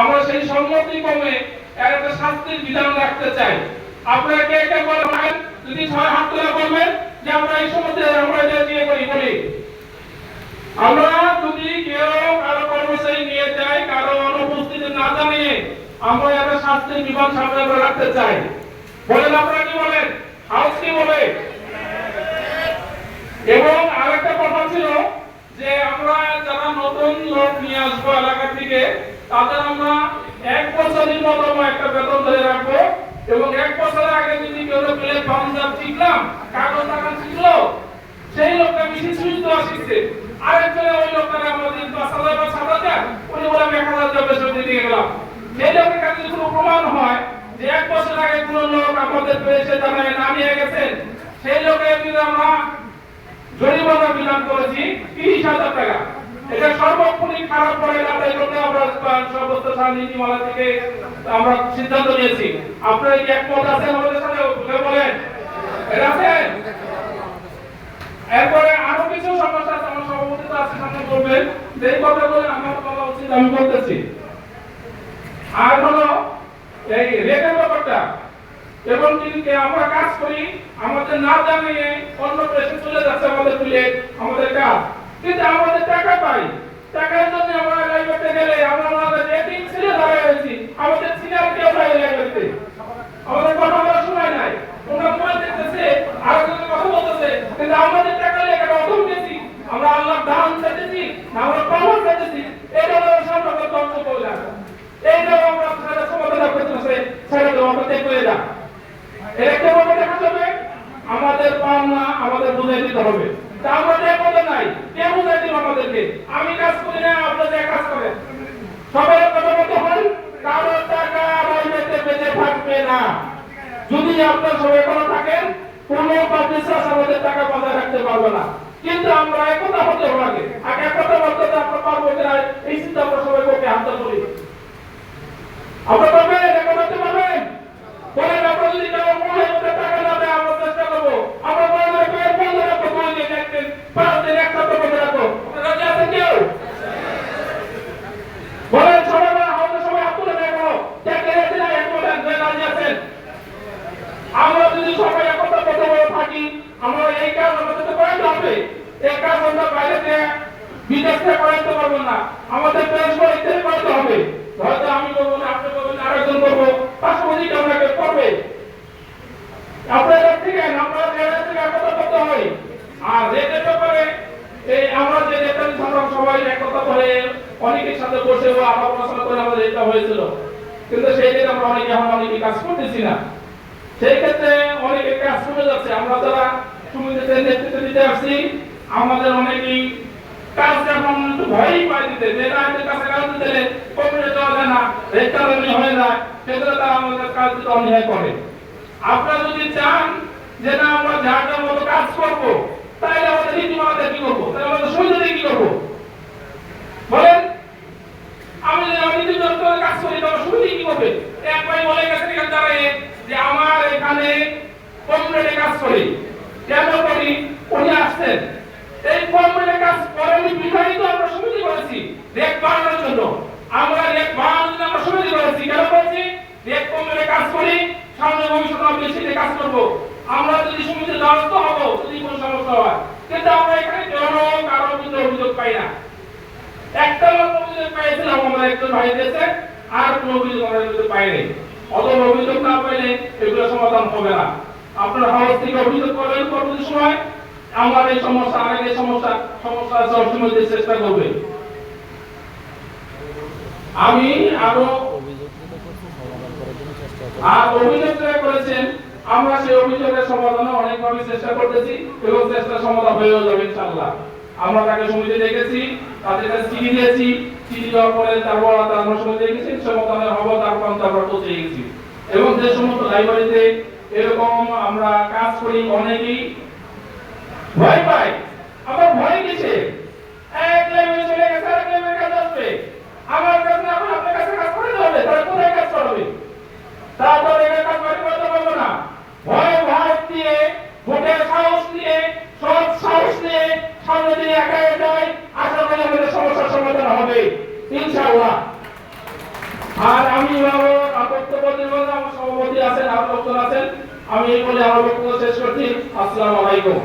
আমরা সেই সম্মতি কমে একটা শাস্তির বিধান রাখতে চাই। আপনারা কে কে বলেন? যদি ছয় হাত তুলে বলবেন যে আমরা এই সম্বন্ধে আমরা এটা দিয়ে করি, বলি। আমরা যদি কেউ কারও কর্মচারী নিয়ে যাই, কারও অনুপস্থিতি না জানিয়ে আমরা একটা শাস্তির বিধান সামনে রাখতে চাই। বলেন আপনারা কি বলেন? হাউস কি বলে? এবং আরেকটা কথা ছিল যে আমরা যারা নতুন লোক নিয়ে আসব এলাকা থেকে তাদের আমরা এক বছরের মতো একটা বেতন ধরে রাখব এবং এক বছর আগে যদি কেউ পেলে পাঞ্জাব শিখলাম কাগজ টাকা শিখলো সেই লোকটা বেশি দেওয়া শিখছে আরেকজনে ওই লোকটাকে আমাদের পাঁচ হাজার বা সাত হাজার, উনি বলে এক হাজার টাকা দিয়ে গেলাম। সেই লোকের কাছে কোনো প্রমাণ হয় যে এক বছর আগে কোনো লোক আমাদের পেয়েছে, তারা নামিয়ে গেছেন সেই লোকের যদি আমরা জরিমানা বিধান করেছি, তিরিশ হাজার টাকা। এটা সর্বক্ষণিক খারাপ পড়ে যাতায়াত করতে আমরা সর্বোচ্চ সার নীতিমালা থেকে আমরা সিদ্ধান্ত নিয়েছি। আপনারা কি একমত আছেন আমাদের সাথে? বলে বলেন? আছেন? এরপরে আরও কিছু সমস্যা আছে, আমার সভাপতি তো আছে সামনে এই আমার বলা উচিত, আমি বলতেছি। আর হলো, এই রেটের ব্যাপারটা। এবং কিন্তু আমরা কাজ করি, আমাদের না জানিয়ে অন্য চলে যাচ্ছে আমাদের তুলে আমাদের কাজ। কিন্তু আমাদের পাই টাকার জন্য আমরা লাইব্রেরিতে গেলে আমরা আমাদের রয়েছি আমাদের সিনিয়র লাইব্রেরিতে আমাদের কথা নাই। তোমরা দেখতেছে আর কথা বলতেছে, কিন্তু আমাদের টাকা আমরা আল্লাহ দান চাইতেছি, না আমরা চাইতেছি এটা এইটাও আমরা সারা সমাধান করতেছে যা এটা কেমন দেখা যাবে আমাদের পাওনা আমাদের বুঝাই দিতে হবে তা আমরা যে কথা নাই কে বুঝাই দিব আমাদেরকে আমি কাজ করি না আপনাদের কাজ করেন সবাই কথা বলতে হন কারও টাকা রইতে বেঁচে থাকবে না যদি আপনার সবাই কোনো থাকেন, কোন পাবলিশার আমাদের টাকা বজায় রাখতে পারবে না। কিন্তু আমরা একতা হতে হবে। আগে একতা বলতে আমরা পারব কিনা এই চিন্তা আমরা সবাই ওকে হাতটা করি। আপনারা পারবেন একতা করতে পারবেন বলেন আমরা যদি কারও মনে হতে টাকা না দেয় আমরা চেষ্টা করব আমরা বলে রাখব এর বন্ধ রাখব দুই দিন একদিন পাঁচ দিন এক সপ্তাহ বন্ধ রাখব আপনারা রাজি আছেন কেউ বলেন সবাই বলেন আমাদের সবাই হাত তুলে দেখো দেখে রেখে না এক বলেন যে রাজি আছেন আমরা যদি সবাই একতা করতে বলে থাকি আমরা এই কাজ আমাদের তো করাইতে হবে এই কাজ বাইরে থেকে বিদেশ করাইতে পারব না। আমাদের দেশ থেকে করাইতে হবে। হয়তো আমি করব না, আপনি করবেন আরেকজন করব পাশাপাশি আপনাকে করবে? আপনাদের থেকে আমরা থেকে একতা করতে হয়। আর রেটের ব্যাপারে এই আমরা যে নেতা আমরা সবাই একতা করে, অনেকের সাথে বসে বা আলোচনা করে আমাদের এটা হয়েছিল। কিন্তু সেই দিন আমরা অনেকে এখন অনেকে কাজ করতেছি না। সেই ক্ষেত্রে অনেকে কাজ কমে যাচ্ছে। আমরা যারা সমিতিতে নেতৃত্ব দিতে আসছি আমাদের অনেকেই কাজ এখন একটু ভয়ই পাই দিতে। কাছে কাজ দিতে কমিয়ে দেওয়া যায় না আমাদের কাজ অন্যায় করে। আপনারা যদি চান যে না, আমরা যার মতো কাজ তাহলে কি করব? তাহলে কি বলেন, আমি যদি আমি কাজ করি তবে সমিতি কি করবে? এক ভাই বলে গেছে এখানে যে আমার এখানে কমপ্লেটে কাজ করি। কেন করি? উনি আসছেন। এই কমপ্লেটে কাজ করেনি বিধায়ী তো আমরা সমিতি করেছি। রেক বাড়ানোর জন্য। আমরা রেক বাড়ানোর জন্য আমরা সমিতি করেছি। কেন করেছি? রেক কমপ্লেটে কাজ করি, সামনে ভবিষ্যতে আমরা বেশি কাজ করব। আমরা যদি সমিতির দ্বারস্থ হব, যদি কোনো সমস্যা হয়, কিন্তু আমরা এখানে কেন কারও বিরুদ্ধে অভিযোগ পাই না। একটা মাত্র অভিযোগ পাইছিলাম আমরা একজন ভাই দিয়েছে, আর কোনো অভিযোগ আমরা বিরুদ্ধে পাইনি। অত অভিযোগ না পাইলে এগুলো সমাধান হবে না। আপনার হাউস থেকে অভিযোগ করবেন পরবর্তী সময়? আমার এই সমস্যা আর এই সমস্যা সমস্যা সবসময় চেষ্টা করবে। আমি আরও আর অভিযোগ করেছেন, আমরা সেই অভিযোগের সমাধানে অনেকভাবে চেষ্টা করতেছি এবং চেষ্টা সমাধান হয়েও যাবে ইনশাআল্লাহ। আমরা তাকে সমিতি দেখেছি, তাদের কাছে চিঠি দিয়েছি, চিঠি দেওয়ার পরে তারপর আমরা সমিতি দেখেছি, সমাধানের হব তারপর তারপর পৌঁছে গেছি। এবং যে সমস্ত লাইব্রেরিতে এরকম আমরা কাজ করি অনেকেই ভয় পাই আমার ভয় কিসে? এক লাইব্রেরি চলে গেছে, আরেক লাইব্রেরি কাজ আসবে। আমার কাছে এখন আপনার কাছে কাজ করে হবে তাহলে কোথায় কাজ করবে? তারপর এখানে কাজ বাড়ি করতে পারব না। ভয় ভয় দিয়ে, ভোটের সাহস দিয়ে, সৎ সাহস দিয়ে সামনে দিয়ে একা যায় আশা করি আমাদের সমস্যার সমাধান হবে, ইনশাআল্লাহ। আর আমি আমার সভাপতি আছেন, আর আছেন। আমি এই বলে আমার বক্তব্য শেষ করছি। আসসালামু আলাইকুম।